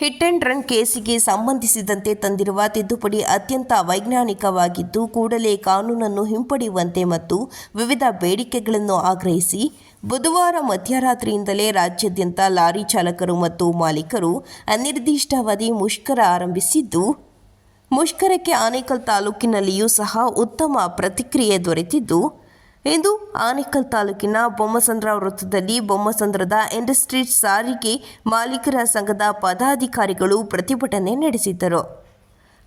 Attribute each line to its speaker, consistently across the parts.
Speaker 1: Hit and run ಕೇಸಿಗೆ ಸಂಬಂಧಿಸಿದಂತೆ ತಂದಿರುವ ತಿದ್ದುಪಡಿ ಅತ್ಯಂತ ವೈಜ್ಞಾನಿಕವಾಗಿದ್ದು, ಕೂಡಲೇ ಕಾನೂನನ್ನು ಹಿಂಪಡೆಯುವಂತೆ ಮತ್ತು ವಿವಿಧ ಬೇಡಿಕೆಗಳನ್ನು ಆಗ್ರಹಿಸಿ, ಬುಧವಾರ ಮಧ್ಯರಾತ್ರಿಯಿಂದಲೇ ರಾಜ್ಯಾದ್ಯಂತ ಲಾರಿ ಚಾಲಕರು ಮತ್ತು ಮಾಲೀಕರು ಅನಿರ್ದಿಷ್ಟಾವಧಿ ಮುಷ್ಕರ ಆರಂಭಿಸಿದ್ದು, ಮುಷ್ಕರಕ್ಕೆ ಆನೇಕಲ್ ತಾಲೂಕಿನಲ್ಲಿಯೂ ಸಹ ಉತ್ತಮ ಪ್ರತಿಕ್ರಿಯೆ ದೊರೆತಿದ್ದು ಇಂದು ಆನೇಕಲ್ ತಾಲೂಕಿನ ಬೊಮ್ಮಸಂದ್ರ ವೃತ್ತದಲ್ಲಿ ಬೊಮ್ಮಸಂದ್ರದ ಇಂಡಸ್ಟ್ರೀಸ್ ಸಾರಿಗೆ ಮಾಲೀಕರ ಸಂಘದ ಪದಾಧಿಕಾರಿಗಳು ಪ್ರತಿಭಟನೆ ನಡೆಸಿದ್ದರು.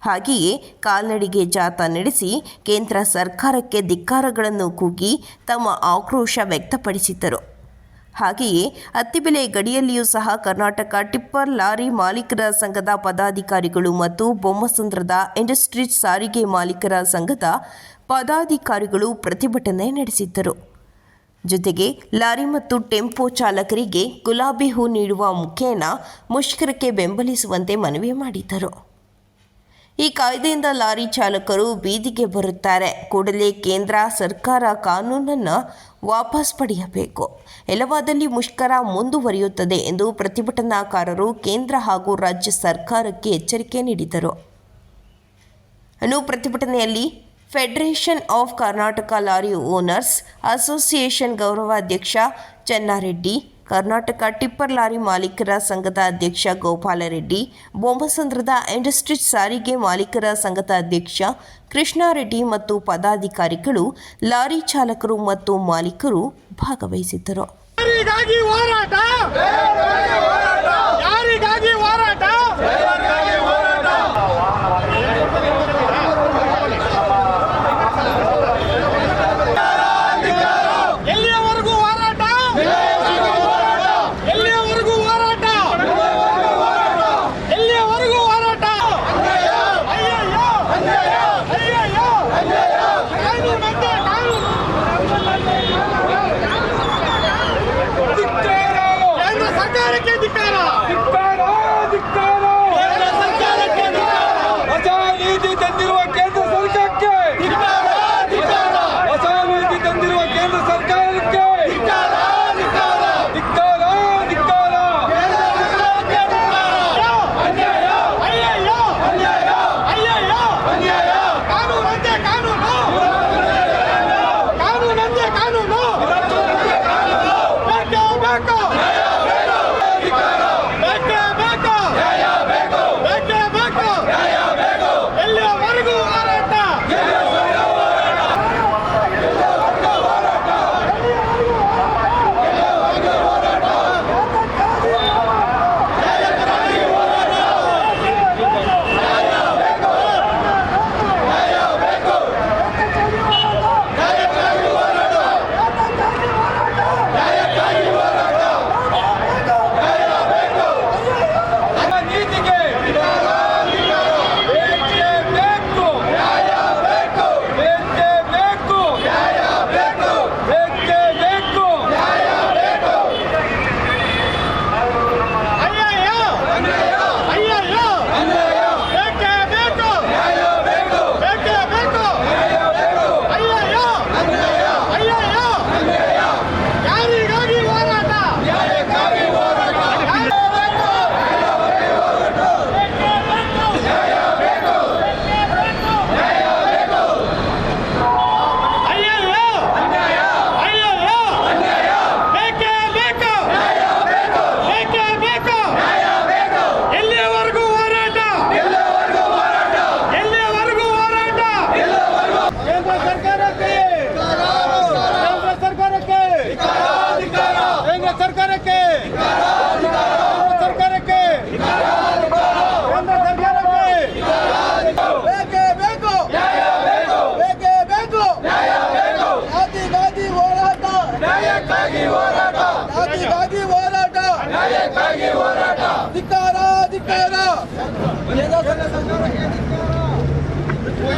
Speaker 1: ಹಾಗೆಯೇ ಕಾಲ್ನಡಿಗೆ ಜಾಥಾ ನಡೆಸಿ ಕೇಂದ್ರ ಸರ್ಕಾರಕ್ಕೆ ಧಿಕ್ಕಾರಗಳನ್ನು ಕೂಗಿ ತಮ್ಮ ಆಕ್ರೋಶ ವ್ಯಕ್ತಪಡಿಸಿದ್ದರು. ಹಾಗೆಯೇ ಅತ್ತಿಬೆಲೆ ಗಡಿಯಲ್ಲಿಯೂ ಸಹ ಕರ್ನಾಟಕ ಟಿಪ್ಪರ್ ಲಾರಿ ಮಾಲೀಕರ ಸಂಘದ ಪದಾಧಿಕಾರಿಗಳು ಮತ್ತು ಬೊಮ್ಮಸಂದ್ರದ ಇಂಡಸ್ಟ್ರೀಸ್ ಸಾರಿಗೆ ಮಾಲೀಕರ ಸಂಘದ ಪದಾಧಿಕಾರಿಗಳು ಪ್ರತಿಭಟನೆ ನಡೆಸಿದ್ದರು. ಜೊತೆಗೆ ಲಾರಿ ಮತ್ತು ಟೆಂಪೋ ಚಾಲಕರಿಗೆ ಗುಲಾಬಿ ಹೂ ನೀಡುವ ಮುಖೇನ ಮುಷ್ಕರಕ್ಕೆ ಬೆಂಬಲಿಸುವಂತೆ ಮನವಿ ಮಾಡಿದ್ದರು. ಈ ಕಾಯ್ದೆಯಿಂದ ಲಾರಿ ಚಾಲಕರು ಬೀದಿಗೆ ಬರುತ್ತಾರೆ. ಕೂಡಲೇ ಕೇಂದ್ರ ಸರ್ಕಾರ ಕಾನೂನನ್ನು ವಾಪಸ್ ಪಡೆಯಬೇಕು. ಎಲ್ಲವಾದಲ್ಲಿ ಮುಷ್ಕರ ಮುಂದುವರಿಯುತ್ತದೆ ಎಂದು ಪ್ರತಿಭಟನಾಕಾರರು ಕೇಂದ್ರ ಹಾಗೂ ರಾಜ್ಯ ಸರ್ಕಾರಕ್ಕೆ ಎಚ್ಚರಿಕೆ ನೀಡಿದರು. ಅನು ಪ್ರತಿಭಟನೆಯಲ್ಲಿ federation of Karnataka lorry owners association ಗೌರವಾಧ್ಯಕ್ಷ ಚೆನ್ನಾರೆಡ್ಡಿ, ಕರ್ನಾಟಕ ಟಿಪ್ಪರ್ ಲಾರಿ ಮಾಲೀಕರ ಸಂಘದ ಅಧ್ಯಕ್ಷ ಗೋಪಾಲರೆಡ್ಡಿ, ಬೊಮ್ಮಸಂದ್ರದ ಇಂಡಸ್ಟ್ರೀಸ್ ಸಾರಿಗೆ ಮಾಲೀಕರ ಸಂಘದ ಅಧ್ಯಕ್ಷ ಕೃಷ್ಣಾರೆಡ್ಡಿ ಮತ್ತು ಪದಾಧಿಕಾರಿಗಳು, ಲಾರಿ ಚಾಲಕರು ಮತ್ತು ಮಾಲೀಕರು ಭಾಗವಹಿಸಿದ್ದರು.
Speaker 2: ಹೋರಾಟ?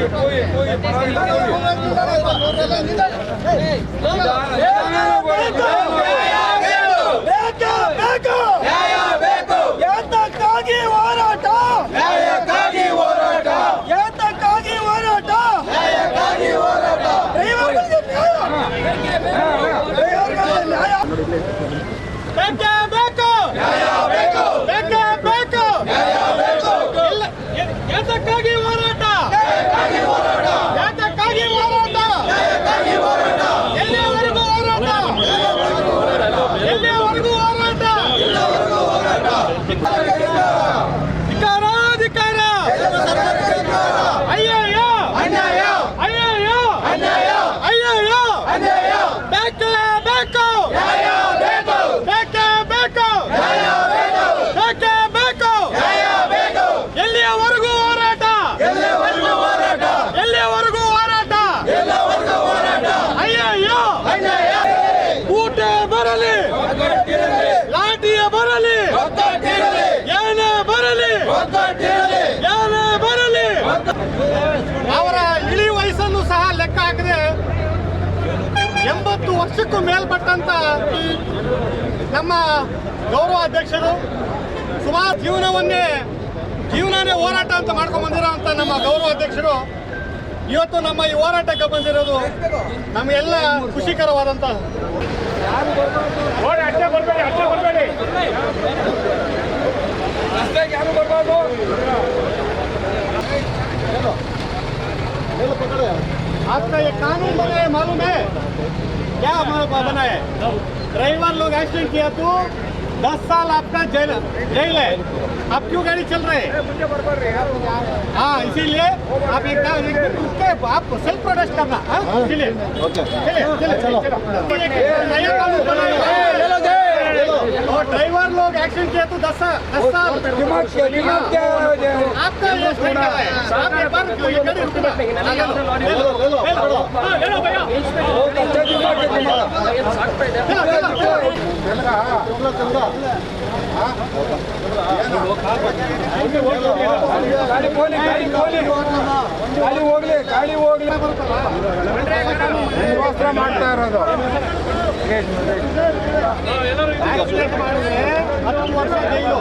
Speaker 3: ಕೂಗಿ ಕೂಗಿ ಕೂಗಿ
Speaker 2: ಎಂಬತ್ತು ವರ್ಷಕ್ಕೂ ಮೇಲ್ಪಟ್ಟಂತ ನಮ್ಮ ಗೌರವ ಅಧ್ಯಕ್ಷರು ಸುಮಾರು ಜೀವನವನ್ನೇ ಜೀವನನೇ ಹೋರಾಟ ಅಂತ ಮಾಡ್ಕೊಂಡು ಬಂದಿರೋಂಥ ನಮ್ಮ ಗೌರವ ಅಧ್ಯಕ್ಷರು ಇವತ್ತು ನಮ್ಮ ಈ ಹೋರಾಟಕ್ಕೆ ಬಂದಿರೋದು ನಮಗೆಲ್ಲ ಖುಷಿಕರವಾದಂಥ
Speaker 3: ರಸ್ತೆಗೆ ಯಾರು ಬರಬಾರ್ದು
Speaker 2: आपका ये कानून बना है मालूम है क्या हमारा बना है? ड्राइवर लोग एक्सीडेंट किया तो दस साल आपका जेल जेल है। आप क्यों गाड़ी चल रहे हैं? हाँ इसीलिए आप एक काम एक दिन रुक के आप सेल्फ प्रोटेस्ट करना हाँ? चलिए। चलिए चलिए चलो। नया कानून है ದಕ್ಷಿಣ ಕೇತು
Speaker 3: ದಸ ದಸ ಆಗ್ತಾ ಇದೆ ಗಾಳಿ ಹೋಗ್ಲಿ ಗಾಳಿ ಹೋಗ್ಲಿ ಗೋಸ್ಕರ ಮಾಡ್ತಾ ಇರೋದು
Speaker 2: ವರ್ಷ ಜೈಲು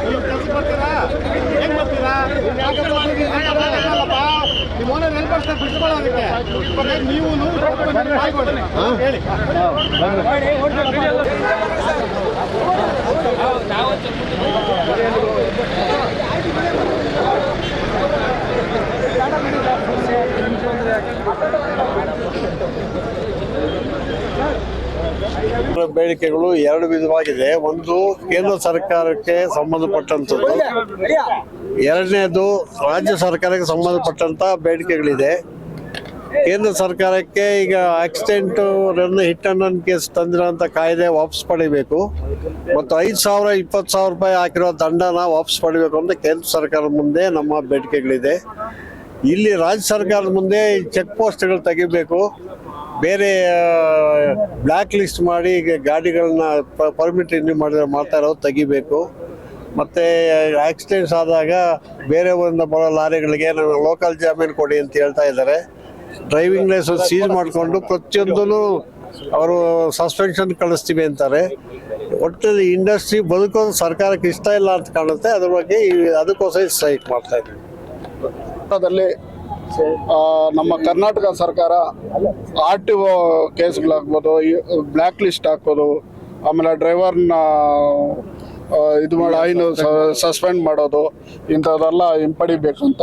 Speaker 2: ನೀವು ಕೆಲಸ ನೀವು ಹೇಳಿ
Speaker 4: ಬೇಡಿಕೆಗಳು ಎರಡು ವಿಧವಾಗಿದೆ. ಒಂದು ಕೇಂದ್ರ ಸರ್ಕಾರಕ್ಕೆ ಸಂಬಂಧಪಟ್ಟಂತದ್ದು ಎರಡನೇದು ರಾಜ್ಯ ಸರ್ಕಾರಕ್ಕೆ ಸಂಬಂಧಪಟ್ಟಂತ ಬೇಡಿಕೆಗಳಿದೆ. ಕೇಂದ್ರ ಸರ್ಕಾರಕ್ಕೆ ಈಗ accident run hit and run case ತಂದಿರೋಂಥ ಕಾಯ್ದೆ ವಾಪಸ್ ಪಡಿಬೇಕು. ಮತ್ತು ಐದು ಸಾವಿರ, ಇಪ್ಪತ್ತು ಸಾವಿರ ರೂಪಾಯಿ ಹಾಕಿರೋ ದಂಡನ ವಾಪಸ್ ಪಡಿಬೇಕು ಅಂತ ಕೇಂದ್ರ ಸರ್ಕಾರದ ಮುಂದೆ ನಮ್ಮ ಬೇಡಿಕೆಗಳಿದೆ. ಇಲ್ಲಿ ರಾಜ್ಯ ಸರ್ಕಾರದ ಮುಂದೆ ಚೆಕ್ ಪೋಸ್ಟ್ಗಳು ತೆಗಿಬೇಕು. ಬೇರೆ ಬ್ಲ್ಯಾಕ್ ಲಿಸ್ಟ್ ಮಾಡಿ ಈಗ ಗಾಡಿಗಳನ್ನ ಪರ್ಮಿಟ್ ರಿನ್ಯೂ ಮಾಡಿದ್ರೆ ಮಾಡ್ತಾ ಇರೋದು ತೆಗಿಬೇಕು. ಮತ್ತು ಆಕ್ಸಿಡೆಂಟ್ಸ್ ಆದಾಗ ಬೇರೆ ಒಂದು ಬರೋ ಲಾರಿಗಳಿಗೆ ನಾವು ಲೋಕಲ್ ಜಾಮೀನು ಕೊಡಿ ಅಂತ ಹೇಳ್ತಾ ಇದ್ದಾರೆ. ಡ್ರೈವಿಂಗ್ ಲೈಸೆನ್ಸ್ ಸೀಸ್ ಮಾಡಿಕೊಂಡು ಪ್ರತಿಯೊಂದೂ ಅವರು ಸಸ್ಪೆನ್ಷನ್ ಕಳಿಸ್ತೀವಿ ಅಂತಾರೆ. ಒಟ್ಟಲ್ಲಿ ಇಂಡಸ್ಟ್ರಿ ಬದುಕೋದು ಸರ್ಕಾರಕ್ಕೆ ಇಷ್ಟ ಇಲ್ಲ ಅಂತ ಕಾಣುತ್ತೆ. ಅದ್ರ ಬಗ್ಗೆ ಅದಕ್ಕೋಸ್ಕರ ಸ್ಟ್ರೈಕ್ ಮಾಡ್ತಾ ಇದ್ದೀವಿ.
Speaker 5: ನಮ್ಮ ಕರ್ನಾಟಕ ಸರ್ಕಾರ ಆರ್ ಟಿ ಒ ಕೇಸ್ಗಳಾಗ್ಬೋದು ಬ್ಲ್ಯಾಕ್ ಲಿಸ್ಟ್ ಹಾಕೋದು, ಆಮೇಲೆ ಡ್ರೈವರ್ನ ಇದು ಮಾಡಿ ಐನು ಸಸ್ಪೆಂಡ್ ಮಾಡೋದು, ಇಂಥದ್ದೆಲ್ಲ ಹಿಂಪಡಿಬೇಕಂತ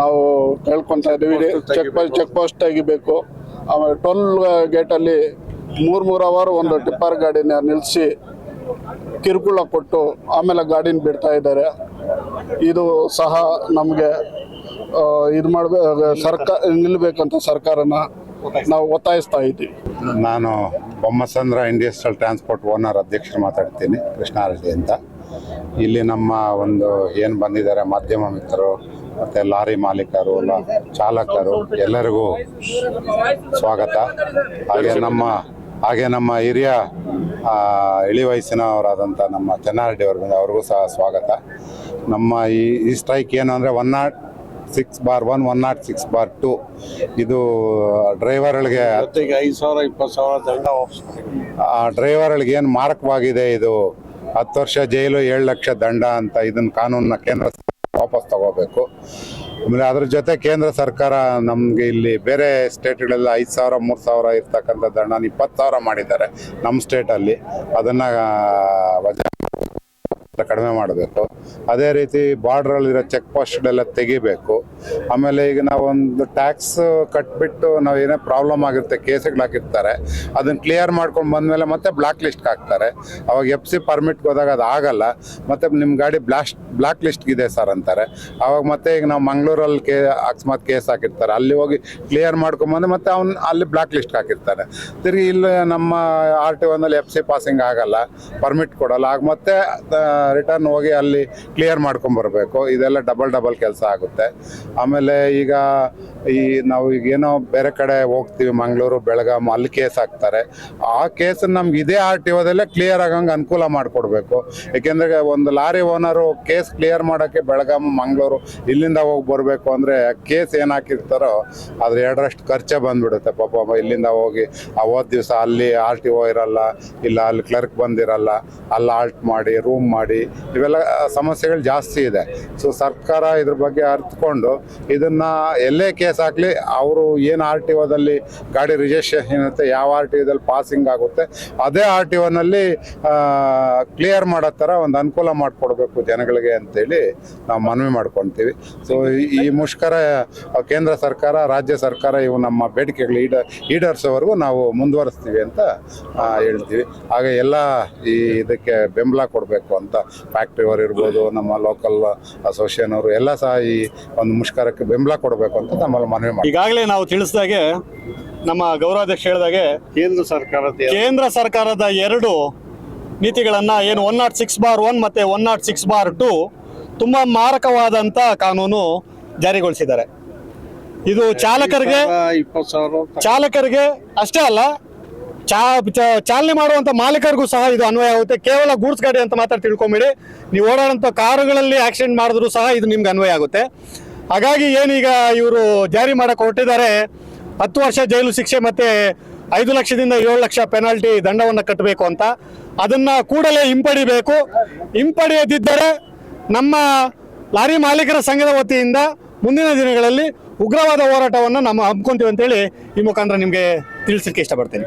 Speaker 5: ನಾವು ಕೇಳ್ಕೊತಾ ಇದ್ದೀವಿ. ಚೆಕ್ ಪೋಸ್ಟ್ ಚೆಕ್ ಪೋಸ್ಟ್ ತೆಗಿಬೇಕು. ಆಮೇಲೆ ಟೋಲ್ ಗೇಟಲ್ಲಿ ಮೂರು ಮೂರು ಅವರ್ ಒಂದು ಟಿಪ್ಪರ್ ಗಾಡಿನ ನಿಲ್ಲಿಸಿ ಕಿರುಕುಳ ಕೊಟ್ಟು ಆಮೇಲೆ ಗಾಡಿನ ಬಿಡ್ತಾ ಇದ್ದಾರೆ. ಇದು ಸಹ ನಮಗೆ ಇದು ಮಾಡಬೇಕು ಸರ್ಕಾರ ನಿಲ್ಲಬೇಕಂತ ಸರ್ಕಾರನ ನಾವು ಒತ್ತಾಯಿಸ್ತಾ ಇದ್ದೀವಿ.
Speaker 6: ನಾನು ಬೊಮ್ಮಸಂದ್ರ ಇಂಡಸ್ಟ್ರಿಯಲ್ ಟ್ರಾನ್ಸ್ಪೋರ್ಟ್ ಓನರ್ ಅಧ್ಯಕ್ಷರು ಮಾತಾಡ್ತೀನಿ ಕೃಷ್ಣಾರೆಡ್ಡಿ ಅಂತ. ಇಲ್ಲಿ ನಮ್ಮ ಒಂದು ಏನು ಬಂದಿದ್ದಾರೆ ಮಾಧ್ಯಮ ಮಿತ್ರರು ಮತ್ತು ಲಾರಿ ಮಾಲೀಕರು ಚಾಲಕರು ಎಲ್ಲರಿಗೂ ಸ್ವಾಗತ. ಹಾಗೆ ನಮ್ಮ ಹಾಗೆ ನಮ್ಮ ಹಿರಿಯ ಇಳಿ ವಯಸ್ಸಿನವರಾದಂಥ ನಮ್ಮ ಚೆನ್ನಾರೆಡ್ಡಿ ಅವ್ರ ಬಂದ ಅವ್ರಿಗೂ ಸಹ ಸ್ವಾಗತ. ನಮ್ಮ ಈ ಈ ಸ್ಟ್ರೈಕ್ ಏನು ಅಂದರೆ one not six bar one one not six bar two ಇದು ಡ್ರೈವರ್ಗಳಿಗೆ
Speaker 4: ಹತ್ತಿಗೆ ಐದು ಸಾವಿರ ಇಪ್ಪತ್ತು ಸಾವಿರ ದಂಡ
Speaker 6: ಡ್ರೈವರ್ಗಳಿಗೆ ಏನು ಮಾರಕವಾಗಿದೆ ಇದು? ಹತ್ತು ವರ್ಷ ಜೈಲು ಏಳು ಲಕ್ಷ ದಂಡ ಅಂತ ಇದನ್ನು ಕಾನೂನನ್ನ ಕೇಂದ್ರ ತಗೋಬೇಕು ಆಮೇಲೆ ಅದ್ರ ಜೊತೆ ಕೇಂದ್ರ ಸರ್ಕಾರ ನಮಗೆ ಇಲ್ಲಿ ಬೇರೆ ಸ್ಟೇಟ್ಗಳೆಲ್ಲ ಐದು ಸಾವಿರ, ಮೂರು ಸಾವಿರ ಇರ್ತಕ್ಕಂಥ ದಂಡನ ಇಪ್ಪತ್ತು ಸಾವಿರ ಮಾಡಿದ್ದಾರೆ ನಮ್ಮ ಸ್ಟೇಟಲ್ಲಿ. ಅದನ್ನು ವಜಾ ಕಡಿಮೆ ಮಾಡಬೇಕು. ಅದೇ ರೀತಿ ಬಾರ್ಡ್ರಲ್ಲಿರೋ ಚೆಕ್ ಪೋಸ್ಟ್ಗಳೆಲ್ಲ ತೆಗಿಬೇಕು. ಆಮೇಲೆ ಈಗ ನಾವೊಂದು ಟ್ಯಾಕ್ಸ್ ಕಟ್ಬಿಟ್ಟು ನಾವು ಏನೇ ಪ್ರಾಬ್ಲಮ್ ಆಗಿರುತ್ತೆ, ಕೇಸ್ಗಳು ಹಾಕಿರ್ತಾರೆ ಅದನ್ನ ಕ್ಲಿಯರ್ ಮಾಡ್ಕೊಂಡು ಬಂದಮೇಲೆ ಮತ್ತೆ ಬ್ಲಾಕ್ ಲಿಸ್ಟ್ಗೆ ಹಾಕ್ತಾರೆ. ಅವಾಗ ಎಫ್ ಸಿ ಪರ್ಮಿಟ್ಗೆ ಹೋದಾಗ ಅದು ಆಗಲ್ಲ. ಮತ್ತೆ ನಿಮ್ಮ ಗಾಡಿ ಬ್ಲಾಸ್ಟ್ ಬ್ಲಾಕ್ ಲಿಸ್ಟ್ಗಿದೆ ಸರ್ ಅಂತಾರೆ. ಅವಾಗ ಮತ್ತೆ ಈಗ ನಾವು ಮಂಗಳೂರಲ್ಲಿ ಕೇ, ಅಕಸ್ಮಾತ್ ಕೇಸ್ ಹಾಕಿರ್ತಾರೆ. ಅಲ್ಲಿ ಹೋಗಿ ಕ್ಲಿಯರ್ ಮಾಡ್ಕೊಂಬಂದು ಮತ್ತೆ ಅವ್ನು ಅಲ್ಲಿ ಬ್ಲಾಕ್ ಲಿಸ್ಟ್ಗೆ ಹಾಕಿರ್ತಾರೆ. ತಿರುಗಿ ಇಲ್ಲಿ ನಮ್ಮ ಆರ್ ಟಿ ಒನಲ್ಲಿ ಎಫ್ ಸಿ ಪಾಸಿಂಗ್ ಆಗಲ್ಲ ಪರ್ಮಿಟ್ ಕೊಡಲ್ಲ. ಆಗ ಮತ್ತೆ ರಿಟರ್ನ್ ಹೋಗಿ ಅಲ್ಲಿ ಕ್ಲಿಯರ್ ಮಾಡ್ಕೊಂಬರ್ಬೇಕು ಇದೆಲ್ಲ ಡಬಲ್ ಡಬಲ್ ಕೆಲಸ ಆಗುತ್ತೆ. ಆಮೇಲೆ ಈಗ ಈ ನಾವು ಈಗ ಏನೋ ಬೇರೆ ಕಡೆ ಹೋಗ್ತೀವಿ, ಮಂಗಳೂರು ಬೆಳಗಾಮ್ ಅಲ್ಲಿ ಕೇಸ್ ಹಾಕ್ತಾರೆ ಆ ಕೇಸ್ ನಮ್ಗೆ ಇದೇ ಆರ್ ಟಿ ಓದಲ್ಲೇ ಕ್ಲಿಯರ್ ಆಗಂಗೆ ಅನುಕೂಲ ಮಾಡಿಕೊಡ್ಬೇಕು. ಏಕೆಂದರೆ ಒಂದು ಲಾರಿ ಓನರು ಕೇಸ್ ಕ್ಲಿಯರ್ ಮಾಡೋಕ್ಕೆ ಬೆಳಗಾಮ್ ಮಂಗಳೂರು ಇಲ್ಲಿಂದ ಹೋಗಿ ಬರಬೇಕು ಅಂದರೆ ಕೇಸ್ ಏನು ಹಾಕಿರ್ತಾರೋ ಅದ್ರ ಎರಡರಷ್ಟು ಖರ್ಚೆ ಬಂದ್ಬಿಡುತ್ತೆ. ಪಾಪ ಇಲ್ಲಿಂದ ಹೋಗಿ ಹೋದ ದಿವಸ ಅಲ್ಲಿ ಆರ್ ಟಿ ಓ ಇರಲ್ಲ, ಇಲ್ಲ ಅಲ್ಲಿ ಕ್ಲರ್ಕ್ ಬಂದಿರಲ್ಲ, ಅಲ್ಲಿ ಆಲ್ಟ್ ಮಾಡಿ ರೂಮ್ ಮಾಡಿ, ಇವೆಲ್ಲ ಸಮಸ್ಯೆಗಳು ಜಾಸ್ತಿ ಇದೆ. ಸೊ ಸರ್ಕಾರ ಇದ್ರ ಬಗ್ಗೆ ಅರ್ಥಕೊಂಡು ಇದನ್ನ ಎಲ್ಲೇ ಕೇಸ್ ಹಾಕಲಿ ಅವರು ಏನು ಆರ್ ಟಿ ಓದಲ್ಲಿ ಗಾಡಿ ರಿಜಿಸ್ಟ್ರೇಷನ್ ಇರುತ್ತೆ, ಯಾವ ಆರ್ ಟಿ ಓದಲ್ಲಿ ಪಾಸಿಂಗ್ ಆಗುತ್ತೆ, ಅದೇ ಆರ್ ಟಿ ಓನಲ್ಲಿ ಕ್ಲಿಯರ್ ಮಾಡೋ ಥರ ಒಂದು ಅನುಕೂಲ ಮಾಡಿಕೊಡ್ಬೇಕು ಜನಗಳಿಗೆ ಅಂತೇಳಿ ನಾವು ಮನವಿ ಮಾಡ್ಕೊತೀವಿ. ಸೊ ಈ ಮುಷ್ಕರ ಕೇಂದ್ರ ಸರ್ಕಾರ, ರಾಜ್ಯ ಸರ್ಕಾರ ಇವು ನಮ್ಮ ಬೇಡಿಕೆಗಳು ಈಡ, ಈಡೇರಿಸೋವರೆಗೂ ನಾವು ಮುಂದುವರಿಸ್ತೀವಿ ಅಂತ ಹೇಳ್ತೀವಿ. ಹಾಗೆ ಎಲ್ಲ ಈ ಇದಕ್ಕೆ ಬೆಂಬಲ ಕೊಡಬೇಕು ಅಂತ ಫ್ಯಾಕ್ಟ್ರಿ ಅವರು ಇರ್ಬೋದು, ನಮ್ಮ ಲೋಕಲ್ ಅಸೋಸಿಯೇಷನ್ ಅವರು, ಎಲ್ಲ ಸಹ ಈ ಒಂದು ಮುಷ್ಕರಕ್ಕೆ ಬೆಂಬಲ ಕೊಡಬೇಕು ಅಂತ ನಮ್ಮಲ್ಲಿ ಮನವಿ ಮಾಡಿ
Speaker 7: ಈಗಾಗಲೇ ನಾವು ತಿಳಿಸಿದಾಗೆ ನಮ್ಮ ಗೌರವಾಧ್ಯಕ್ಷ ಹೇಳಿದಾಗೆ
Speaker 4: ಕೇಂದ್ರ ಸರ್ಕಾರದ
Speaker 7: ಕೇಂದ್ರ ಸರ್ಕಾರದ ಎರಡು ನೀತಿಗಳನ್ನು ಏನು one not six bar one ಮತ್ತು one not six bar two ತುಂಬ ಮಾರಕವಾದಂಥ ಕಾನೂನು ಜಾರಿಗೊಳಿಸಿದ್ದಾರೆ. ಇದು ಚಾಲಕರಿಗೆ
Speaker 4: ಇಪ್ಪತ್ತು ಸಾವಿರ
Speaker 7: ಚಾಲಕರಿಗೆ ಅಷ್ಟೇ ಅಲ್ಲ ಚಾ ಚ- ಚಾಲನೆ ಮಾಡುವಂತ ಮಾಲೀಕರಿಗೂ ಸಹ ಇದು ಅನ್ವಯ ಆಗುತ್ತೆ. ಕೇವಲ ಗೂಡ್ಸ್ ಗಾಡಿ ಅಂತ ಮಾತ್ರ ತಿಳ್ಕೊಂಬಿಡಿ. ನೀವು ಓಡಾಡುವಂಥ ಕಾರುಗಳಲ್ಲಿ ಆಕ್ಸಿಡೆಂಟ್ ಮಾಡಿದ್ರು ಸಹ ಇದು ನಿಮ್ಗೆ ಅನ್ವಯ ಆಗುತ್ತೆ. ಹಾಗಾಗಿ ಏನೀಗ ಇವರು ಜಾರಿ ಮಾಡಕ್ಕೆ ಹೊರಟಿದ್ದಾರೆ, ಹತ್ತು ವರ್ಷ ಜೈಲು ಶಿಕ್ಷೆ ಮತ್ತೆ ಐದು ಲಕ್ಷದಿಂದ ಏಳು ಲಕ್ಷ ಪೆನಾಲ್ಟಿ ದಂಡವನ್ನು ಕಟ್ಟಬೇಕು ಅಂತ. ಅದನ್ನ ಕೂಡಲೇ ಹಿಂಪಡಿಬೇಕು. ಹಿಂಪಡೆಯದಿದ್ದರೆ ನಮ್ಮ ಲಾರಿ ಮಾಲೀಕರ ಸಂಘದ ವತಿಯಿಂದ ಮುಂದಿನ ದಿನಗಳಲ್ಲಿ ಉಗ್ರವಾದ ಹೋರಾಟವನ್ನು ನಮ್ಮ ಹಮ್ಮಿಕೊಂತೀವಿ ಅಂತೇಳಿ ಈ ಮುಖಾಂತರ ನಿಮಗೆ ತಿಳಿಸಲಿಕ್ಕೆ ಇಷ್ಟಪಡ್ತೀನಿ.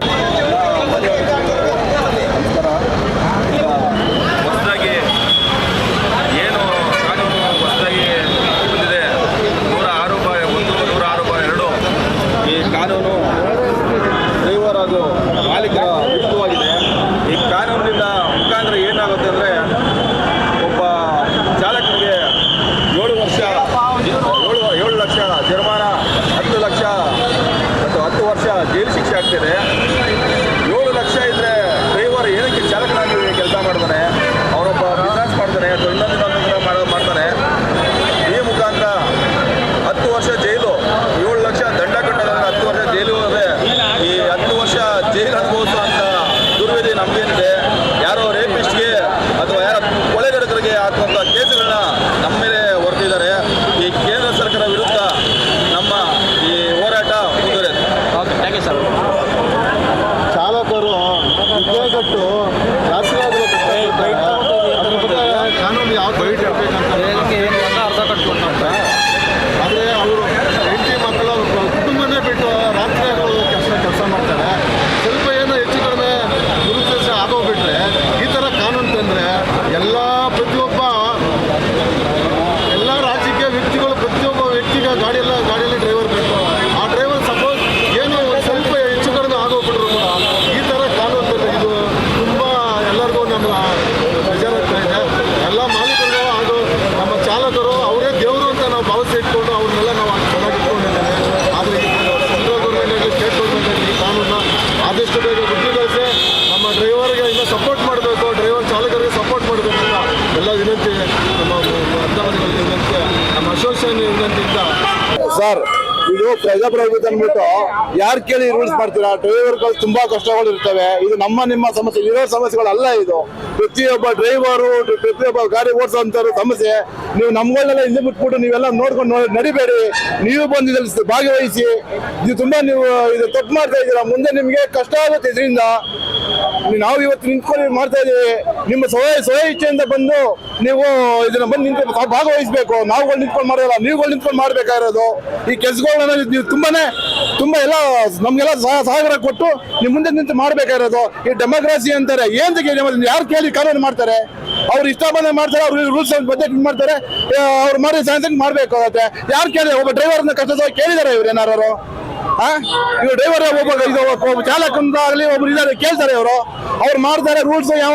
Speaker 8: ಪ್ರಜಾಪ್ರಭುತ್ವ ಅಂದ್ಬಿಟ್ಟು ಯಾರು ಕೇಳಿ ರೂಲ್ಸ್ ಮಾಡ್ತೀರಾ? ಡ್ರೈವರ್ಗಳು ತುಂಬಾ ಕಷ್ಟಗಳು ಇರ್ತವೆ ಇದು ನಮ್ಮ ನಿಮ್ಮ ಸಮಸ್ಯೆ, ಇರೋ ಸಮಸ್ಯೆಗಳಲ್ಲ ಇದು. ಪ್ರತಿಯೊಬ್ಬ ಡ್ರೈವರು ಪ್ರತಿಯೊಬ್ಬ ಗಾಡಿ ಓಡಿಸೋಂಥವ್ರ ಸಮಸ್ಯೆ. ನೀವು ನಮ್ಗಳನ್ನೆಲ್ಲ ಹಿಂದೆ ಬಿಟ್ಬಿಟ್ಟು ನೀವೆಲ್ಲ ನೋಡ್ಕೊಂಡು ನೋಡಿ, ನಡಿಬೇಡಿ. ನೀವು ಬಂದು ಭಾಗವಹಿಸಿ. ಇದು ತುಂಬಾ ನೀವು ಇದು ತಪ್ಪು ಮಾಡ್ತಾ ಇದ್ದೀರಾ ಮುಂದೆ ನಿಮಗೆ ಕಷ್ಟ ಆಗುತ್ತೆ ಇದರಿಂದ. ನಾವು ಇವತ್ತು ನಿಂತ್ಕೊಂಡು ಮಾಡ್ತಾ ಇದ್ದೀವಿ. ನಿಮ್ಮ ಸ್ವಯ ಸ್ವಯ ಇಚ್ಛೆಯಿಂದ ಬಂದು ನೀವು ಇದನ್ನ ಬಂದು ನಿಂತು ಭಾಗವಹಿಸಬೇಕು. ನಾವುಗಳು ನಿಂತ್ಕೊಂಡು ಮಾಡೋಲ್ಲ, ನೀವುಗಳು ನಿಂತ್ಕೊಂಡು ಮಾಡ್ಬೇಕಾಗಿರೋದು. ಈ ಕೆಲಸಗಳನ್ನ ನೀವು ತುಂಬಾನೇ ತುಂಬಾ ಎಲ್ಲ ನಮ್ಗೆಲ್ಲ ಸಹ ಸಹಕಾರ ಕೊಟ್ಟು ನೀವು ಮುಂದೆ ನಿಂತು ಮಾಡ್ಬೇಕಾಗಿರೋದು. ಈ ಡೆಮೋಕ್ರಸಿ ಅಂತಾರೆ. ಏನ್ ಯಾರು ಕೇಳಿ ಕಾನೂನು ಮಾಡ್ತಾರೆ? ಅವ್ರು ಇಷ್ಟ ಬಂದ ಮಾಡ್ತಾರೆ, ಅವ್ರು ರೂಲ್ಸ್ ಬಜೆಟ್ ಮಾಡ್ತಾರೆ. ಅವ್ರು ಮಾಡಿ ಸಾಯಂತ್ರ ಮಾಡ್ಬೇಕಾಗತ್ತೆ ಯಾರು ಕೇಳಿ? ಒಬ್ಬ ಡ್ರೈವರ್ನ ಕಷ್ಟದ ಕೇಳಿದಾರೆ ಇವ್ರು ಏನಾರು ಇವ್ರು ಡ್ರೈವರ್ ಒಬ್ಬ ಇದು ಒಬ್ಬ ಚಾಲಕಂದಾಗಲಿ ಒಬ್ರು ಇದ್ದಾರೆ ಕೇಳ್ತಾರೆ ಅವರು ಅವ್ರು ಮಾಡ್ತಾರೆ ರೂಲ್ಸ್ ಯಾವ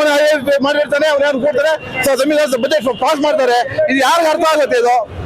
Speaker 8: ಮಾಡಿರ್ತಾರೆ ಅವ್ರು ಯಾರು ಕೊಡ್ತಾರೆ ಸಂವಿಧಾನ ಬಜೆಟ್ ಪಾಸ್ ಮಾಡ್ತಾರೆ. ಇದು ಯಾರಿಗೆ ಅರ್ಥ ಆಗುತ್ತೆ ಇದು?